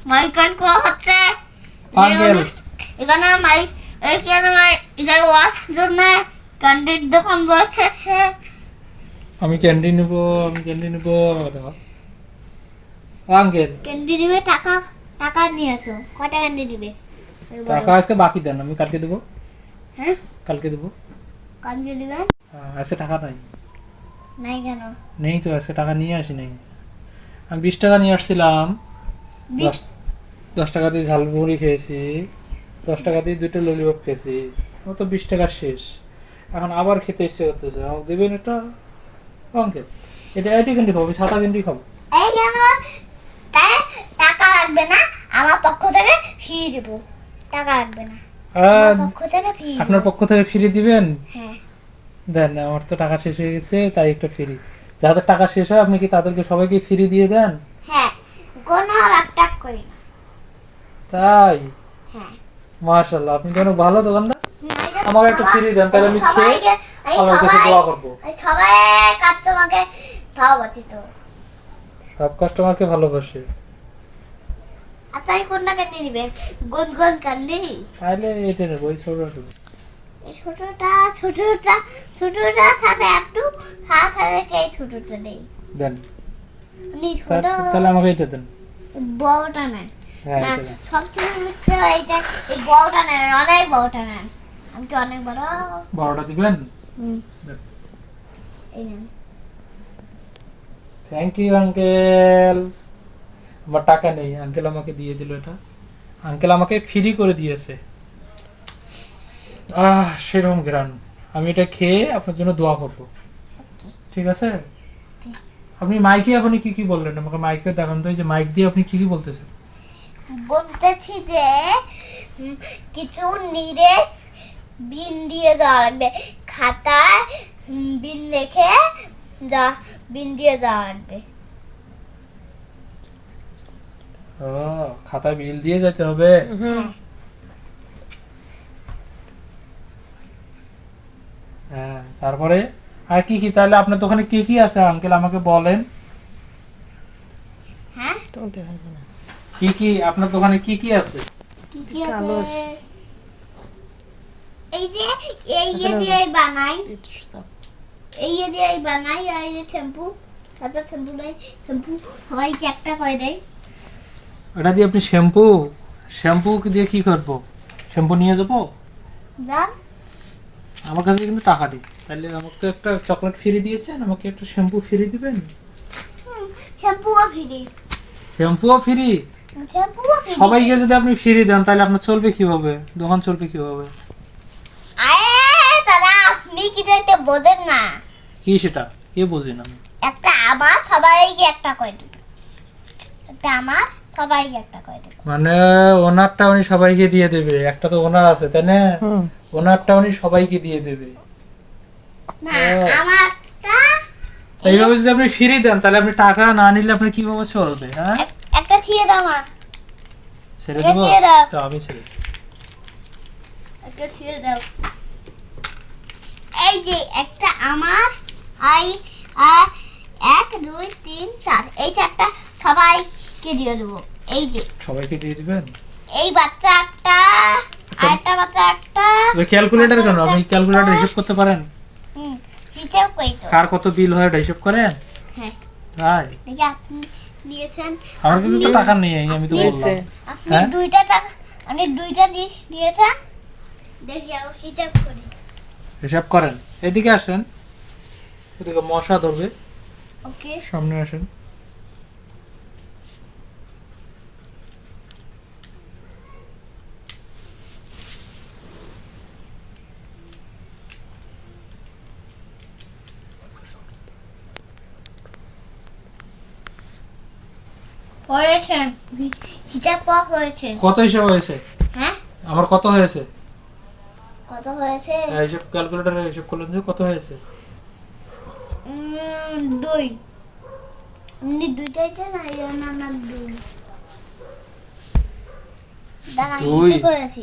Mic গান করা হচ্ছে এখানে মাইক এখানে এখানে ওয়াশ জন্য ক্যান্ডির দোকান বসেছে আমি ক্যান্ডি নেব আমি ক্যান্ডি নেব দেখো আঙ্কেল। ক্যান্ডি দিবে টাকা টাকা নিয়ে আসো। কয় ক্যান্ডি দিবে। টাকা আজকে বাকি দেন আমি কালকে দেবো। হ্যাঁ? কালকে দেবো। কালকে দিবেন? আহ, আজকে টাকা নাই। নাই কেন? নেই তো আজকে টাকা নিয়ে আসি নাই। আমি বিশ টাকা নিয়ে আসছিলাম। দশ টাকা দিয়ে ঝালমুড়ি খেয়েছি দশ টাকা দিয়ে দুটো ললিপপ খেয়েছি ও তো বিশ টাকা শেষ। এখন আবার খেতে ইচ্ছে করতেছে। আমাকে দেবেন এটা অঙ্কেল এটা এটি ক্যান্ডি খাব সাদা ক্যান্ডি খাব। টাকা লাগবে না আমার পক্ষ থেকে ফি দেবো। টাকা লাগবে না। আমার পক্ষ থেকে আপনার পক্ষ থেকে ফ্রি দিবেন? হ্যাঁ। দেন আমার তো টাকা শেষ হয়ে গেছে তাই একটু ফ্রি। যাদের টাকা শেষ হয় আপনি কি তাদেরকে সবাইকে ফ্রি দিয়ে দেন হ্যাঁ কোনো রাগ টাগ করি না তাই? হ্যাঁ। মাশাল্লাহ আপনি যেন ভালো দোকানদার। আমি আমাকে একটু free দেন, তাহলে আমি খেয়ে সবাইকে- আমি আল্লাহর কাছে দোয়া করব। সবাই কাস্টমারকে ভালোবাসি তো। সব কাস্টমারকে ভালোবাসে। তাই কোনটা ক্যান্ডি নিবে গুনগুন ক্যান্ডি তাহলে এটা নেব ওই ছোট এই ছোটটা ছোটটা ছোটটা সাথে একটু সাথে কে ছোটটা নেই। দেন। তাহলে আমাকে এটা দেন। বড়টা নেন। না, এটা দেন সবচেয়ে মিথ্যে এইটা এই বড়টা নেন অনেক বড়টা নেন। আমি তো অনেক বড়? বারোটা দিবেন? এই নেন। থ্যাংক ইউ আঙ্কেল আমার টাকা নেই আঙ্কেল আমাকে দিয়ে দিল এটা। আঙ্কেল আমাকে ফ্রি করে দিয়েছে। আহ সেরকম গ্রান আমি এটা খেয়ে আপনার জন্য দোয়া করব। ঠিক আছে? আপনি মাইকে আপনি কি কি বললেন? আমাকে মাইকে দেখান তো যে মাইক দিয়ে আপনি কি কি বলতেছেন? বলতেছি যে কিছু নিরে বিন দিয়ে যাওয়া লাগবে। খাতায় বিন লেখে যা বিন দিয়ে যাওয়া লাগবে। ও খাতায় বিল দিয়ে যেতে হবে? হ্যাঁ তারপরে? আর কি কি? তাহলে আপনার দোকানে কি কি আছে আঙ্কেল? আমাকে বলেন। হ্যাঁ? কি কি আপনার দোকানে কি কি আছে? কি কি আছে? এই যে এই যে দিয়ে বানাই। এই যে দিয়ে বানাই আর এই যে শ্যাম্পু। তাতে শ্যাম্পু নাই শ্যাম্পু সবাইকে একটা করে দেয়। এটা দিয়ে আপনি শ্যাম্পু শ্যাম্পু দিয়ে কি করব? শ্যাম্পু নিয়ে যাব? যান আমার কাছে কিন্তু টাকা নেই। তাহলে আমাকে তো একটা চকলেট ফ্রি দিয়েছেন আমাকে একটা শ্যাম্পু ফ্রি দিবেন? ফ্রি শ্যাম্পুও ফ্রি শ্যাম্পুও ফ্রি সবাইকে যদি আপনি ফ্রি দেন তাহলে আপনার চলবে কীভাবে? দোকান চলবে কীভাবে? দাদা আপনি কিছু একটা বোঝেন না? কি সেটা? কে বুঝি না? আমি একটা আমার সবাইকে একটা করে দেব একটা আমার সবাইকে একটা করে দেব মানে ওনারটা উনি সবাইকে দিয়ে দেবে। একটা তো ওনার আছে তাই না? ওনারটা উনি সবাইকে দিয়ে দেবে। না আমারটা এইভাবে যদি আপনি ফ্রি দেন তাহলে আপনি টাকা না নিলে আপনি কীভাবে চলবে হ্যাঁ? ছিঁড়ে দাও আমার ছেড়ে দেবো। তো আমি ছেড়ে একটা ছিঁড়ে দাও। এই যে একটা আমার আই এক দুই তিন চার। এই চারটা সবাইকে দিয়ে দেবো। এই যে। সবাইকে দিয়ে দিবেন? এই বাচ্চা একটা আর একটা বাচ্চা একটা ক্যালকুলেটর কেন? আপনি ক্যালকুলেটর হিসাব করতে পারেন। হুম হিসাব করি তো। কার কত বিল হয় এটা হিসাব করেন? হ্যাঁ। তাই? দেখি আপনি দিয়েছেন। আমার কাছে তো টাকা নেই আমি তো বললাম। আপনি হ্যাঁ? দুইটা টাকা আপনি দুইটা দিয়েছেন। দেখি হিসাব করি। হিসাব করেন। এদিকে আসেন। এদিকে মশা ধরবে। ওকে। সামনে আসেন। হয়েছে? হিসাব কত হয়েছে। কত হিসাব হয়েছে? হ্যাঁ? আমার কত হয়েছে? কত হয়েছে? হ্যাঁ, হিসাব ক্যালকুলেটরে হিসাব করলেন যে কত হয়েছে। উম, দুই। আপনি দুইটা হয়েছে না? এই জন্য দুই। দাঁড়া দুই হিসাব করেছি